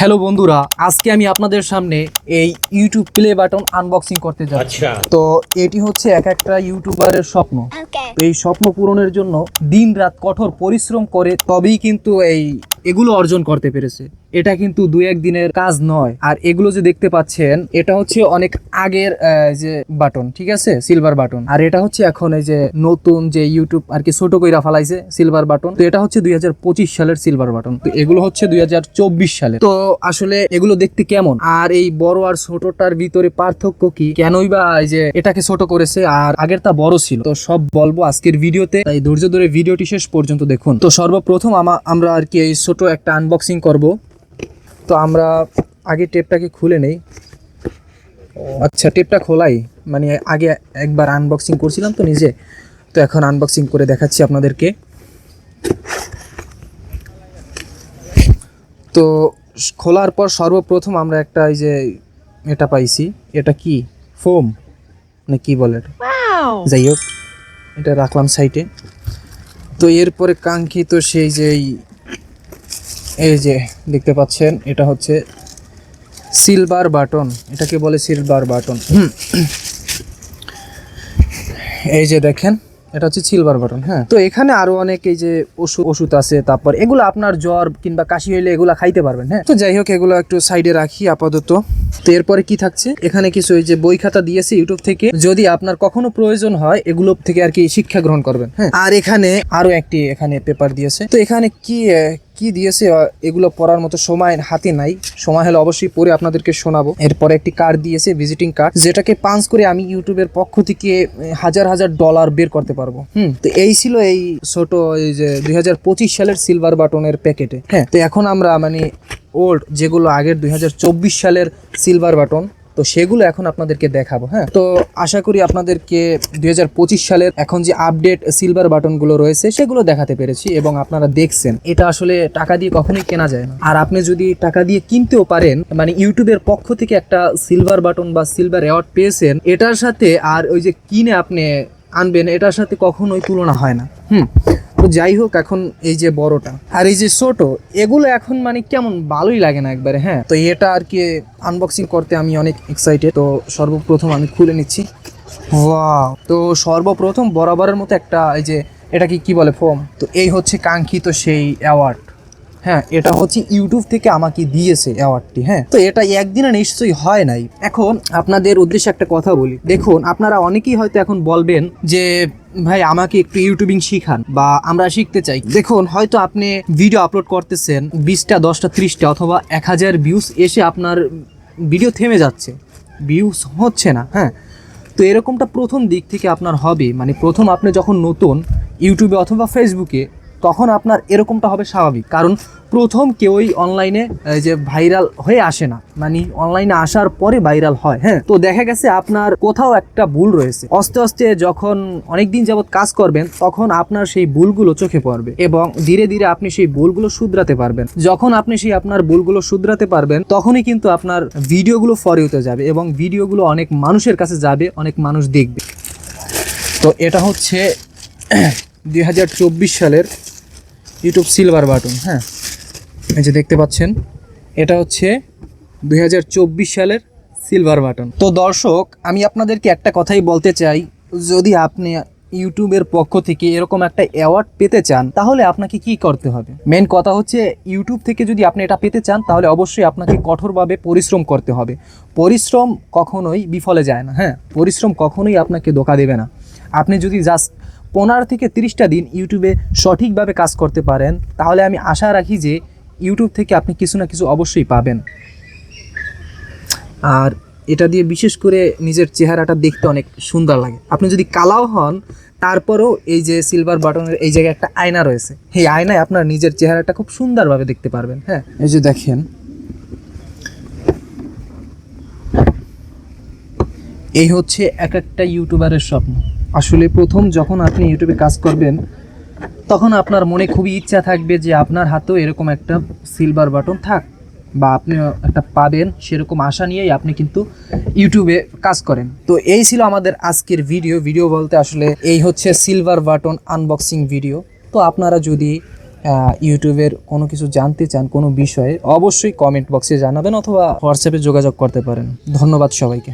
Hello বন্ধুরা আজকে আমি আপনাদের সামনে এই ইউটিউব প্লে বাটন আনবক্সিং করতে যাচ্ছি। আচ্ছা। তো এটি হচ্ছে এক একটা ইউটিউবারের স্বপ্ন। তো এই স্বপ্ন পূরণের জন্য দিন রাত কঠোর পরিশ্রম করে তবেই কিন্তু এই এগুলো অর্জন করতে পেরেছে। এটা কিন্তু দু এক দিনের কাজ নয়। আর এগুলো যে দেখতে পাচ্ছেন, এটা হচ্ছে অনেক আগের যে বাটন, ঠিক আছে? Silver button. আর এটা হচ্ছে এখন এই যে নতুন যে ইউটিউব আর কি ছোট কইরা ফালাইছে সিলভার বাটন। তো এটা হচ্ছে দুই হাজার পঁচিশ সালের সিলভার বাটন। তো এগুলো হচ্ছে দুই হাজার চব্বিশ সালে। তো আসলে এগুলো দেখতে কেমন? আর এই বড় আর ছোটটার ভিতরে পার্থক্য কি? কেনই বা এই যে এটাকে ছোট করেছে আর আগের তা বড় ছিল? তো সব বলব আজকের ভিডিওতে। তাই ধৈর্য ধরে ভিডিওটি শেষ পর্যন্ত দেখুন। তো সর্বপ্রথম আমা- আমরা আর কি এই ছোট একটা আনবক্সিং করব। তো আমরা আগে টেপটাকে খুলে নেই। আচ্ছা টেপটা খোলাই। মানে আগে একবার আনবক্সিং করছিলাম তো নিজে। তো এখন আনবক্সিং করে দেখাচ্ছি আপনাদেরকে। তো খোলার পর সর্বপ্রথম আমরা একটা এই যে এটা পাইছি। এটা কি? ফোম না কি বলে এটা? যাই হোক এটা রাখলাম সাইটে তো এরপরে কাঙ্ক্ষিত সেই যে এই- যে দেখতে পাচ্ছেন, এটা হচ্ছে সিলভার বাটন এটাকে বলে সিলভার বাটন এই যে দেখেন, এটা হচ্ছে সিলভার বাটন হ্যাঁ। তো এখানে আরও অনেক এই যে ওষুধ ওষুধ আছে, তারপর এগুলো আপনার জ্বর কিংবা কাশি হইলে এগুলা খাইতে পারবেন হ্যাঁ। তো যাই হোক, এগুলো একটু সাইডে রাখি আপাতত। তো এরপরে কি থাকছে? এখানে কিছু এই যে বই খাতা দিয়েছে ইউটিউব থেকে। যদি আপনার কখনো প্রয়োজন হয়, এগুলো থেকে আর কি শিক্ষা গ্রহণ করবেন হ্যাঁ। আর এখানে আরও একটি এখানে পেপার দিয়েছে। তো এখানে কি কি দিয়েছে এগুলো পড়ার মতো সময় হাতে নাই, সময় হলে অবশ্যই পরে আপনাদেরকে শোনাবো। এরপরে একটি কার্ড দিয়েছে ভিজিটিং কার্ড যেটাকে পাঞ্চ করে আমি ইউটিউবের পক্ষ থেকে হাজার হাজার ডলার বের করতে পারব। হুম, তো এই ছিল এই ছোট এই যে দুই হাজার পঁচিশ সালের সিলভার বাটনের প্যাকেটে হ্যাঁ তো এখন আমরা মানে ওল্ড যেগুলো আগের দুই হাজার চব্বিশ সালের সিলভার বাটন তো সেগুলো এখন আপনাদেরকে দেখাবো হ্যাঁ? তো আশা করি আপনাদেরকে দুই হাজার পঁচিশ সালের এখন যে আপডেট সিলভার বাটনগুলো রয়েছে, সেগুলো দেখাতে পেরেছি এবং আপনারা দেখছেন। এটা আসলে টাকা দিয়ে কখনোই কেনা যায় না। আর আপনি যদি টাকা দিয়ে কিনতেও পারেন মানে ইউটিউবের পক্ষ থেকে একটা সিলভার বাটন বা সিলভার অ্যাওয়ার্ড পেয়েছেন, এটার সাথে আর ওই যে কিনে আপনি আনবেন, এটার সাথে কখনোই তুলনা হয় না। হুম? তো যাই হোক, এখন এই যে বড়টা আর এই যে ছোট, এগুলো এখন মানে কেমন ভালোই লাগে না একবারে হ্যাঁ? তো এটা আর কি আনবক্সিং করতে আমি অনেক এক্সাইটেড তো সর্বপ্রথম আমি খুলে নিচ্ছি। তো সর্বপ্রথম বরাবরের মতো একটা এই যে এটা কি কি বলে ফোম তো এই হচ্ছে কাঙ্ক্ষিত সেই অ্যাওয়ার্ড হ্যাঁ এটা হচ্ছে ইউটিউব থেকে আমাকে দিয়েছে অ্যাওয়ার্ডটি হ্যাঁ। তো এটা একদিনে নিশ্চয়ই হয় নাই। এখন আপনাদের উদ্দেশ্যে একটা কথা বলি। দেখুন, আপনারা অনেকেই হয়তো এখন বলবেন যে, ভাই, আমাকে একটু ইউটিউবিং শিখান বা আমরা শিখতে চাই। দেখুন, হয়তো আপনি ভিডিও আপলোড করতেছেন, বিশটা, দশটা, ত্রিশটা অথবা এক হাজার ভিউস এসে আপনার ভিডিও থেমে যাচ্ছে। ভিউস হচ্ছে না হ্যাঁ। তো এরকমটা প্রথম দিক থেকে আপনার হবে। মানে প্রথম আপনি যখন নতুন ইউটিউবে অথবা ফেসবুকে তখন আপনার এরকমটা হবে স্বাভাবিক। কারণ প্রথম কেউই অনলাইনে যে ভাইরাল হয়ে আসে না। মানে অনলাইনে আসার পরে ভাইরাল হয় হ্যাঁ? তো দেখা গেছে আপনার কোথাও একটা ভুল রয়েছে। আস্তে আস্তে যখন অনেকদিন যাবৎ কাজ করবেন, তখন আপনার সেই ভুলগুলো চোখে পড়বে এবং ধীরে ধীরে আপনি সেই ভুলগুলো শুধরাতে পারবেন। যখন আপনি সেই আপনার ভুলগুলো শুধরাতে পারবেন, তখনই কিন্তু আপনার ভিডিওগুলো ফরে হতে যাবে এবং ভিডিওগুলো অনেক মানুষের কাছে যাবে, অনেক মানুষ দেখবে। তো এটা হচ্ছে দুই হাজার চব্বিশ সালের ইউটিউব সিলভার বাটন হ্যাঁ? এই যে দেখতে পাচ্ছেন, এটা হচ্ছে দু হাজার চব্বিশ সালের সিলভার বাটন তো দর্শক, আমি আপনাদেরকে একটা কথাই বলতে চাই, যদি আপনি ইউটিউবের পক্ষ থেকে এরকম একটা অ্যাওয়ার্ড পেতে চান, তাহলে আপনাকে কি করতে হবে? মেন কথা হচ্ছে, ইউটিউব থেকে যদি আপনি এটা পেতে চান, তাহলে অবশ্যই আপনাকে কঠোরভাবে পরিশ্রম করতে হবে। পরিশ্রম কখনোই বিফলে যায় না হ্যাঁ? পরিশ্রম কখনোই আপনাকে ধোকা দেবে না। আপনি যদি জাস্ট পনেরো থেকে তিরিশটা দিন ইউটিউবে সঠিকভাবে কাজ করতে পারেন তাহলে আমি আশা রাখি যে ইউটিউব থেকে আপনি কিছু না কিছু অবশ্যই পাবেন। আর এটা দিয়ে বিশেষ করে নিজের চেহারাটা দেখতে অনেক সুন্দর লাগে। আপনি যদি কালাও হন তারপরেও এই যে সিলভার বাটনের এই জায়গায় একটা আয়না রয়েছে এই আয়নায় আপনার নিজের চেহারাটা খুব সুন্দরভাবে দেখতে পারবেন হ্যাঁ। এই যে দেখেন এই হচ্ছে এক একটা ইউটিউবারের স্বপ্ন। আসলে প্রথম যখন আপনি ইউটিউবে কাজ করবেন, তখন আপনার মনে খুবই ইচ্ছা থাকবে যে আপনার হাতেও এরকম একটা সিলভার বাটন থাক বা আপনি একটা পাবেন সেরকম আশা নিয়েই আপনি কিন্তু ইউটিউবে কাজ করেন। তো এই ছিল আমাদের আজকের ভিডিও ভিডিও বলতে আসলে এই হচ্ছে সিলভার বাটন আনবক্সিং ভিডিও তো আপনারা যদি ইউটিউবের কোনো কিছু জানতে চান কোনো বিষয়ে, অবশ্যই কমেন্ট বক্সে জানাবেন অথবা হোয়াটসঅ্যাপে যোগাযোগ করতে পারেন। ধন্যবাদ সবাইকে।